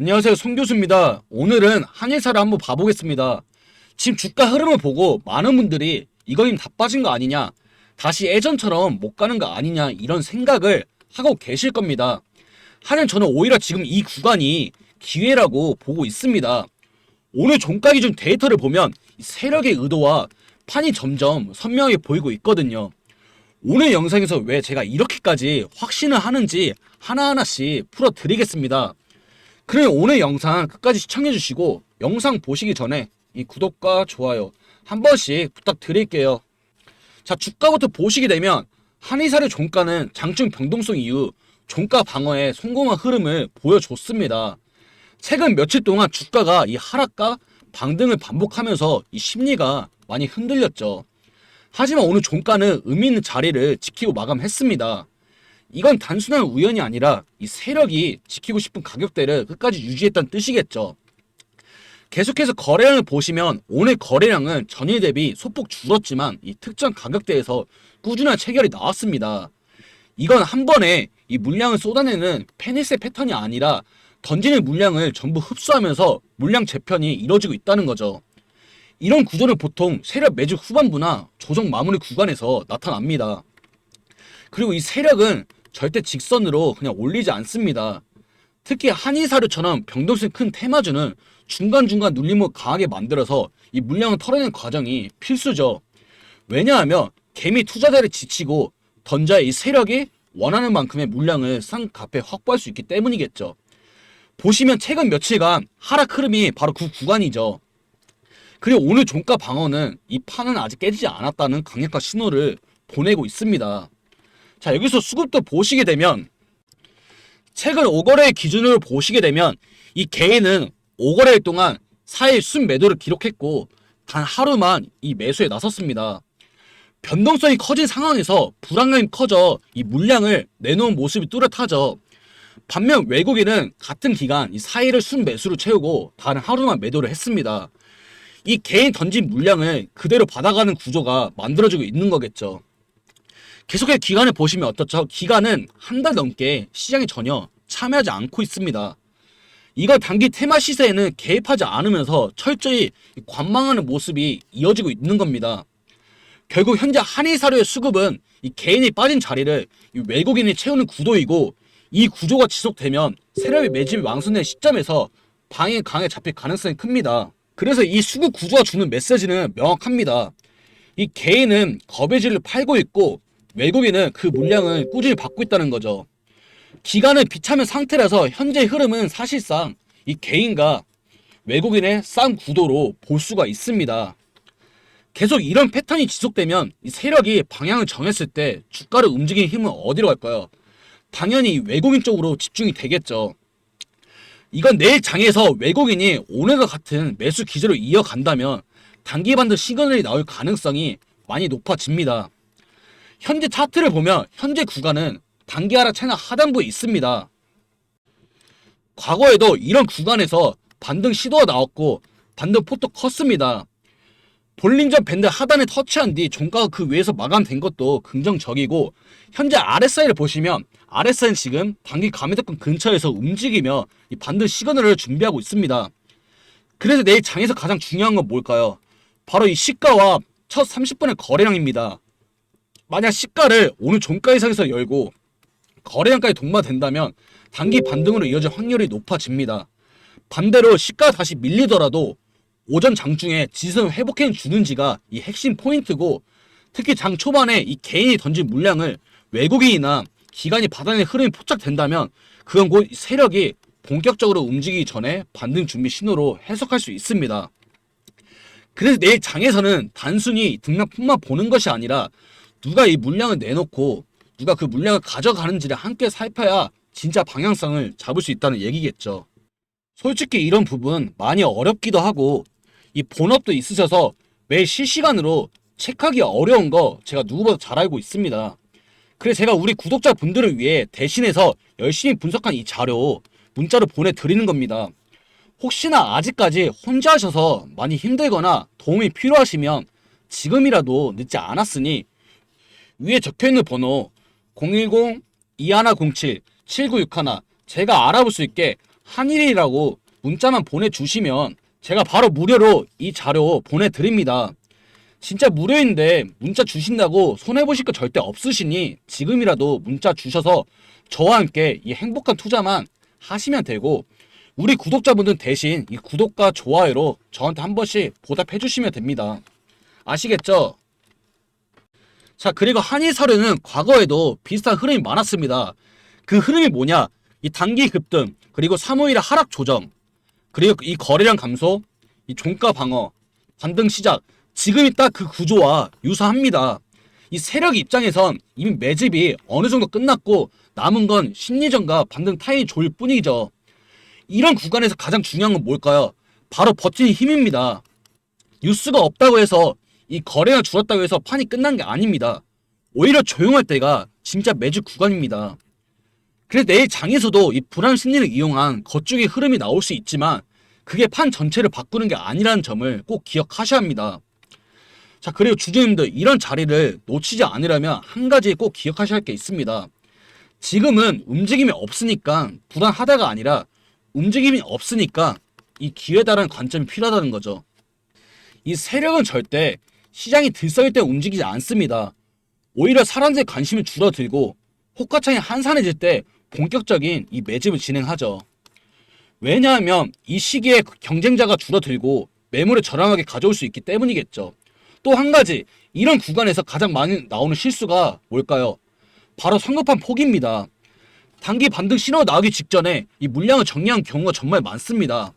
안녕하세요. 송 교수입니다. 오늘은 한일사를 한번 봐보겠습니다. 지금 주가 흐름을 보고 많은 분들이 이거 힘다 빠진 거 아니냐, 다시 예전처럼 못 가는 거 아니냐 이런 생각을 하고 계실 겁니다. 하지만 저는 오히려 지금 이 구간이 기회라고 보고 있습니다. 오늘 종가 기준 데이터를 보면 이 세력의 의도와 판이 점점 선명하게 보이고 있거든요. 오늘 영상에서 왜 제가 이렇게까지 확신을 하는지 하나하나씩 풀어드리겠습니다. 그럼 오늘 영상 끝까지 시청해주시고 영상 보시기 전에 이 구독과 좋아요 한 번씩 부탁드릴게요. 자 주가부터 보시게 되면 한의사의 종가는 장중 변동성 이후 종가 방어에 성공한 흐름을 보여줬습니다. 최근 며칠 동안 주가가 이 하락과 방등을 반복하면서 이 심리가 많이 흔들렸죠. 하지만 오늘 종가는 의미 있는 자리를 지키고 마감했습니다. 이건 단순한 우연이 아니라 이 세력이 지키고 싶은 가격대를 끝까지 유지했다는 뜻이겠죠. 계속해서 거래량을 보시면 오늘 거래량은 전일 대비 소폭 줄었지만 이 특정 가격대에서 꾸준한 체결이 나왔습니다. 이건 한 번에 이 물량을 쏟아내는 페니스의 패턴이 아니라 던지는 물량을 전부 흡수하면서 물량 재편이 이뤄지고 있다는 거죠. 이런 구조는 보통 세력 매주 후반부나 조정 마무리 구간에서 나타납니다. 그리고 이 세력은 절대 직선으로 그냥 올리지 않습니다. 특히 한의사료처럼 병동성 큰 테마주는 중간중간 눌림을 강하게 만들어서 이 물량을 털어내는 과정이 필수죠. 왜냐하면 개미 투자자를 지치고 던자의 이 세력이 원하는 만큼의 물량을 쌍값에 확보할 수 있기 때문이겠죠. 보시면 최근 며칠간 하락 흐름이 바로 그 구간이죠. 그리고 오늘 종가 방어는 이 판은 아직 깨지지 않았다는 강력한 신호를 보내고 있습니다. 자, 여기서 수급도 보시게 되면 최근 5거래 기준으로 보시게 되면 이 개인은 5거래일 동안 4일 순 매도를 기록했고 단 하루만 이 매수에 나섰습니다. 변동성이 커진 상황에서 불안감이 커져 이 물량을 내놓은 모습이 뚜렷하죠. 반면 외국인은 같은 기간 이 4일을 순 매수로 채우고 단 하루만 매도를 했습니다. 이 개인 던진 물량을 그대로 받아가는 구조가 만들어지고 있는 거겠죠. 계속해서 기간을 보시면 어떻죠? 기간은 한 달 넘게 시장에 전혀 참여하지 않고 있습니다. 이걸 단기 테마 시세에는 개입하지 않으면서 철저히 관망하는 모습이 이어지고 있는 겁니다. 결국 현재 한의사료의 수급은 이 개인이 빠진 자리를 이 외국인이 채우는 구도이고 이 구조가 지속되면 세력의 매집이 왕성된 시점에서 방해 강에 잡힐 가능성이 큽니다. 그래서 이 수급 구조가 주는 메시지는 명확합니다. 이 개인은 거배지를 팔고 있고 외국인은 그 물량을 꾸준히 받고 있다는 거죠. 기간은 비참한 상태라서 현재 흐름은 사실상 이 개인과 외국인의 싼 구도로 볼 수가 있습니다. 계속 이런 패턴이 지속되면 이 세력이 방향을 정했을 때 주가를 움직이는 힘은 어디로 갈까요? 당연히 외국인 쪽으로 집중이 되겠죠. 이건 내일 장에서 외국인이 오늘과 같은 매수 기조를 이어간다면 단기 반등 시그널이 나올 가능성이 많이 높아집니다. 현재 차트를 보면 현재 구간은 단기 하락 채널 하단부에 있습니다. 과거에도 이런 구간에서 반등 시도가 나왔고 반등 폭도 컸습니다. 볼링전 밴드 하단에 터치한 뒤 종가가 그 위에서 마감된 것도 긍정적이고 현재 RSI를 보시면 RSI는 지금 단기 감매대권 근처에서 움직이며 이 반등 시그널을 준비하고 있습니다. 그래서 내일 장에서 가장 중요한 건 뭘까요? 바로 이 시가와 첫 30분의 거래량입니다. 만약 시가를 오늘 종가 이상에서 열고 거래량까지 동반된다면 단기 반등으로 이어질 확률이 높아집니다. 반대로 시가가 다시 밀리더라도 오전 장중에 지수를 회복해 주는지가 이 핵심 포인트고 특히 장 초반에 이 개인이 던진 물량을 외국인이나 기관이 받아내는 흐름이 포착된다면 그건 곧 세력이 본격적으로 움직이기 전에 반등 준비 신호로 해석할 수 있습니다. 그래서 내일 장에서는 단순히 등락뿐만 보는 것이 아니라 누가 이 물량을 내놓고 누가 그 물량을 가져가는지를 함께 살펴야 진짜 방향성을 잡을 수 있다는 얘기겠죠. 솔직히 이런 부분 많이 어렵기도 하고 이 본업도 있으셔서 매일 실시간으로 체크하기 어려운 거 제가 누구보다 잘 알고 있습니다. 그래서 제가 우리 구독자분들을 위해 대신해서 열심히 분석한 이 자료 문자로 보내드리는 겁니다. 혹시나 아직까지 혼자 하셔서 많이 힘들거나 도움이 필요하시면 지금이라도 늦지 않았으니 위에 적혀있는 번호 010-2107-7961 제가 알아볼 수 있게 한일이라고 문자만 보내주시면 제가 바로 무료로 이 자료 보내드립니다. 진짜 무료인데 문자 주신다고 손해보실 거 절대 없으시니 지금이라도 문자 주셔서 저와 함께 이 행복한 투자만 하시면 되고 우리 구독자분들 대신 이 구독과 좋아요로 저한테 한 번씩 보답해 주시면 됩니다. 아시겠죠? 자, 그리고 한일 사료는 과거에도 비슷한 흐름이 많았습니다. 그 흐름이 뭐냐? 이 단기 급등, 그리고 3호일의 하락 조정, 그리고 이 거래량 감소, 이 종가 방어, 반등 시작. 지금이 딱 그 구조와 유사합니다. 이 세력 입장에선 이미 매집이 어느 정도 끝났고 남은 건 심리전과 반등 타임이 좋을 뿐이죠. 이런 구간에서 가장 중요한 건 뭘까요? 바로 버티는 힘입니다. 뉴스가 없다고 해서 이 거래가 줄었다고 해서 판이 끝난 게 아닙니다. 오히려 조용할 때가 진짜 매주 구간입니다. 그래서 내일 장에서도 이 불안 심리를 이용한 거쪽의 흐름이 나올 수 있지만 그게 판 전체를 바꾸는 게 아니라는 점을 꼭 기억하셔야 합니다. 자, 그리고 주주님들 이런 자리를 놓치지 않으려면 한 가지 꼭 기억하셔야 할 게 있습니다. 지금은 움직임이 없으니까 불안하다가 아니라 움직임이 없으니까 이 기회다라는 관점이 필요하다는 거죠. 이 세력은 절대 시장이 들썩일 때 움직이지 않습니다. 오히려 사람들의 관심이 줄어들고 호가창이 한산해질 때 본격적인 이 매집을 진행하죠. 왜냐하면 이 시기에 경쟁자가 줄어들고 매물을 저렴하게 가져올 수 있기 때문이겠죠. 또 한 가지 이런 구간에서 가장 많이 나오는 실수가 뭘까요? 바로 성급한 포기입니다. 단기 반등 신호 나오기 직전에 이 물량을 정리한 경우가 정말 많습니다.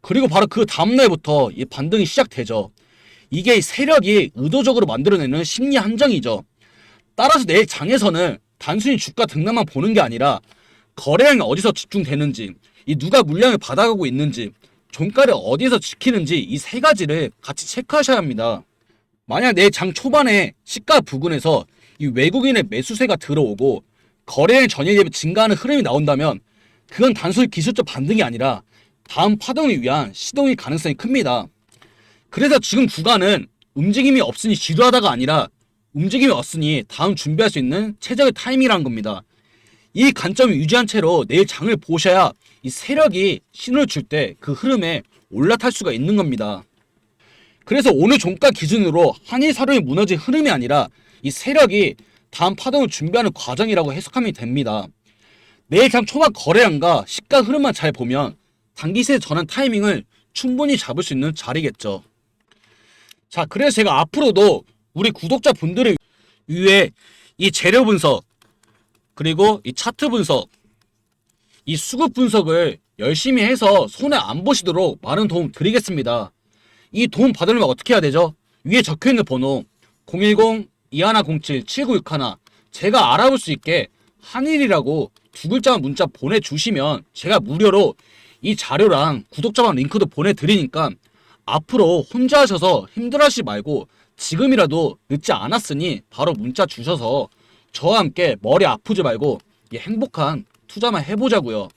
그리고 바로 그 다음날부터 이 반등이 시작되죠. 이게 이 세력이 의도적으로 만들어내는 심리 한정이죠. 따라서 내일 장에서는 단순히 주가 등락만 보는 게 아니라 거래량이 어디서 집중되는지, 이 누가 물량을 받아가고 있는지, 종가를 어디서 지키는지 이 세 가지를 같이 체크하셔야 합니다. 만약 내일 장 초반에 시가 부근에서 이 외국인의 매수세가 들어오고 거래량 전일 대비 증가하는 흐름이 나온다면 그건 단순히 기술적 반등이 아니라 다음 파동을 위한 시동일 가능성이 큽니다. 그래서 지금 구간은 움직임이 없으니 지루하다가 아니라 움직임이 없으니 다음 준비할 수 있는 최적의 타이밍이라는 겁니다. 이 관점을 유지한 채로 내일 장을 보셔야 이 세력이 신호를 줄 때 그 흐름에 올라탈 수가 있는 겁니다. 그래서 오늘 종가 기준으로 한일 사료이 무너진 흐름이 아니라 이 세력이 다음 파동을 준비하는 과정이라고 해석하면 됩니다. 내일 장 초반 거래량과 시가 흐름만 잘 보면 단기세 전환 타이밍을 충분히 잡을 수 있는 자리겠죠. 자, 그래서 제가 앞으로도 우리 구독자 분들을 위해 이 재료 분석, 그리고 이 차트 분석, 이 수급 분석을 열심히 해서 손해 안 보시도록 많은 도움 드리겠습니다. 이 도움 받으려면 어떻게 해야 되죠? 위에 적혀 있는 번호 010-2107-7961 제가 알아볼 수 있게 한일이라고 두 글자만 문자 보내주시면 제가 무료로 이 자료랑 구독자방 링크도 보내드리니까 앞으로 혼자 하셔서 힘들어하시지 말고 지금이라도 늦지 않았으니 바로 문자 주셔서 저와 함께 머리 아프지 말고 이 행복한 투자만 해보자고요.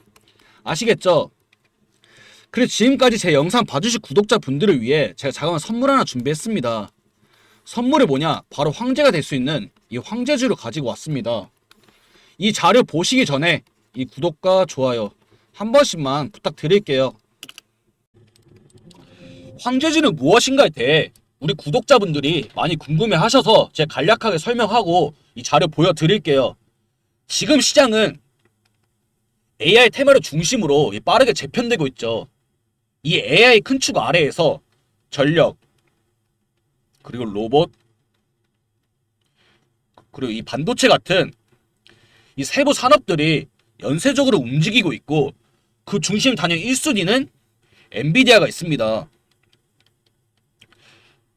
아시겠죠? 그리고 지금까지 제 영상 봐주실 구독자분들을 위해 제가 자그마한 선물 하나 준비했습니다. 선물이 뭐냐? 바로 황제가 될 수 있는 이 황제주를 가지고 왔습니다. 이 자료 보시기 전에 이 구독과 좋아요 한 번씩만 부탁드릴게요. 황제주는 무엇인가에 대해 우리 구독자분들이 많이 궁금해 하셔서 제가 간략하게 설명하고 이 자료 보여드릴게요. 지금 시장은 AI 테마를 중심으로 빠르게 재편되고 있죠. 이 AI 큰 축 아래에서 전력, 그리고 로봇, 그리고 이 반도체 같은 이 세부 산업들이 연쇄적으로 움직이고 있고 그 중심 단연 1순위는 엔비디아가 있습니다.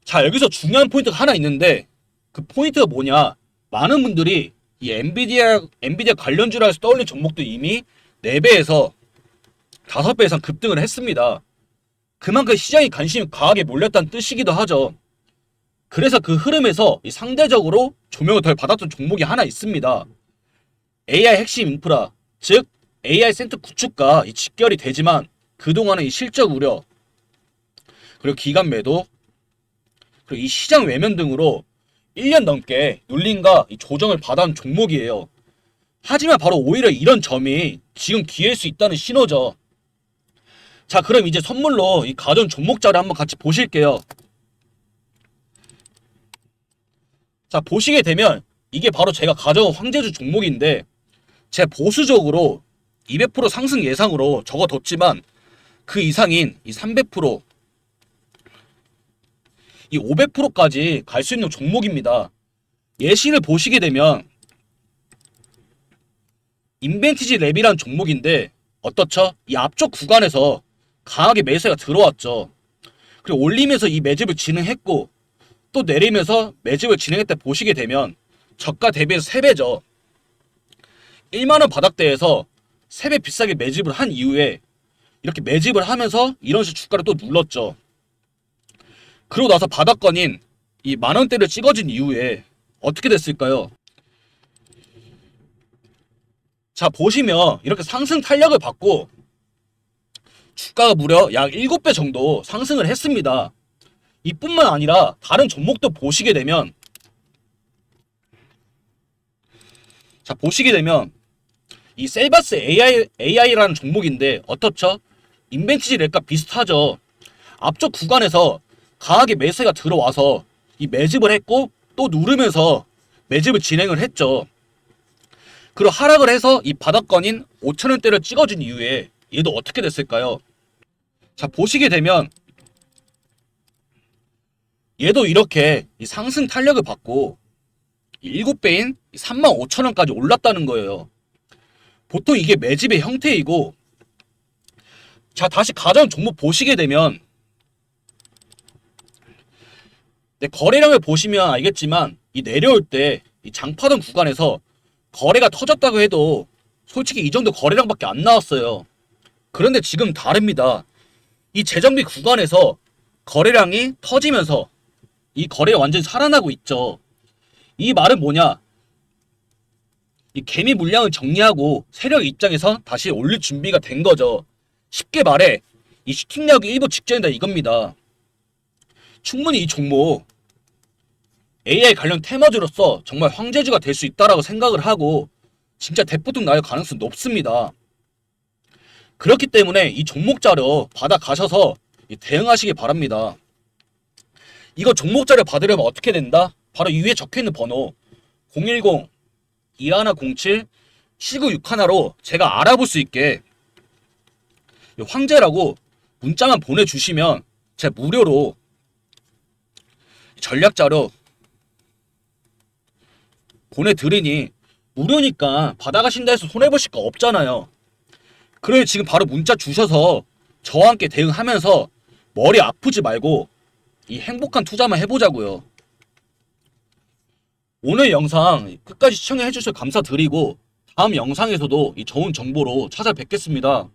자, 여기서 중요한 포인트가 하나 있는데 그 포인트가 뭐냐? 많은 분들이 이 엔비디아 엔비디아 관련주라 해서 떠올린 종목도 이미 4배에서 5배 이상 급등을 했습니다. 그만큼 시장이 관심이 과하게 몰렸다는 뜻이기도 하죠. 그래서 그 흐름에서 이 상대적으로 조명을 덜 받았던 종목이 하나 있습니다. AI 핵심 인프라, 즉 AI 센터 구축과 이 직결이 되지만 그동안은 이 실적 우려, 그리고 기간 매도, 그리고 이 시장 외면 등으로 1년 넘게 눌림과 이 조정을 받아온 종목이에요. 하지만 바로 오히려 이런 점이 지금 기회일 수 있다는 신호죠. 자, 그럼 이제 선물로 이 가전 종목 자료 한번 같이 보실게요. 자, 보시게 되면 이게 바로 제가 가져온 황제주 종목인데 제 보수적으로 200% 상승 예상으로 적어뒀지만 그 이상인 이 300%, 이 500%까지 갈 수 있는 종목입니다. 예시를 보시게 되면 인벤티지 랩이란 종목인데 어떻죠? 이 앞쪽 구간에서 강하게 매수가 들어왔죠. 그리고 올리면서 이 매집을 진행했고 또 내리면서 매집을 진행했다 보시게 되면 저가 대비해서 3배죠. 1만원 바닥대에서 3배 비싸게 매집을 한 이후에 이렇게 매집을 하면서 이런 식으로 주가를 또 눌렀죠. 그러고 나서 바닥권인 이 만원대를 찍어진 이후에 어떻게 됐을까요? 자, 보시면 이렇게 상승 탄력을 받고 주가가 무려 약 7배 정도 상승을 했습니다. 이뿐만 아니라 다른 종목도 보시게 되면 자, 보시게 되면 이 셀바스 AI, AI라는 종목인데 어떻죠? 인벤티지 랩과 비슷하죠. 앞쪽 구간에서 강하게 매수가 들어와서 이 매집을 했고 또 누르면서 매집을 진행을 했죠. 그리고 하락을 해서 이 바닥권인 5천원대를 찍어준 이후에 얘도 어떻게 됐을까요? 자 보시게 되면 얘도 이렇게 이 상승 탄력을 받고 7배인 3만 5천원까지 올랐다는 거예요. 보통 이게 매집의 형태이고 자 다시 가전 종목 보시게 되면 거래량을 보시면 알겠지만 이 내려올 때 이 장파던 구간에서 거래가 터졌다고 해도 솔직히 이 정도 거래량밖에 안 나왔어요. 그런데 지금 다릅니다. 이 재정비 구간에서 거래량이 터지면서 이 거래가 완전히 살아나고 있죠. 이 말은 뭐냐? 이 개미 물량을 정리하고 세력 입장에서 다시 올릴 준비가 된 거죠. 쉽게 말해 이 슈팅력이 일부 직전이다 이겁니다. 충분히 이 종목 AI 관련 테마주로서 정말 황제주가 될 수 있다라고 생각을 하고 진짜 대폭등 날 가능성 높습니다. 그렇기 때문에 이 종목 자료 받아 가셔서 대응하시기 바랍니다. 이거 종목 자료 받으려면 어떻게 된다? 바로 이 위에 적혀 있는 번호 010 2107 7961로 제가 알아볼 수 있게 이 황제라고 문자만 보내주시면 제가 무료로 전략 자료 보내드리니 무료니까 받아가신다 해서 손해보실 거 없잖아요. 그래 지금 바로 문자 주셔서 저와 함께 대응하면서 머리 아프지 말고 이 행복한 투자만 해보자고요. 오늘 영상 끝까지 시청해 주셔서 감사드리고 다음 영상에서도 이 좋은 정보로 찾아뵙겠습니다.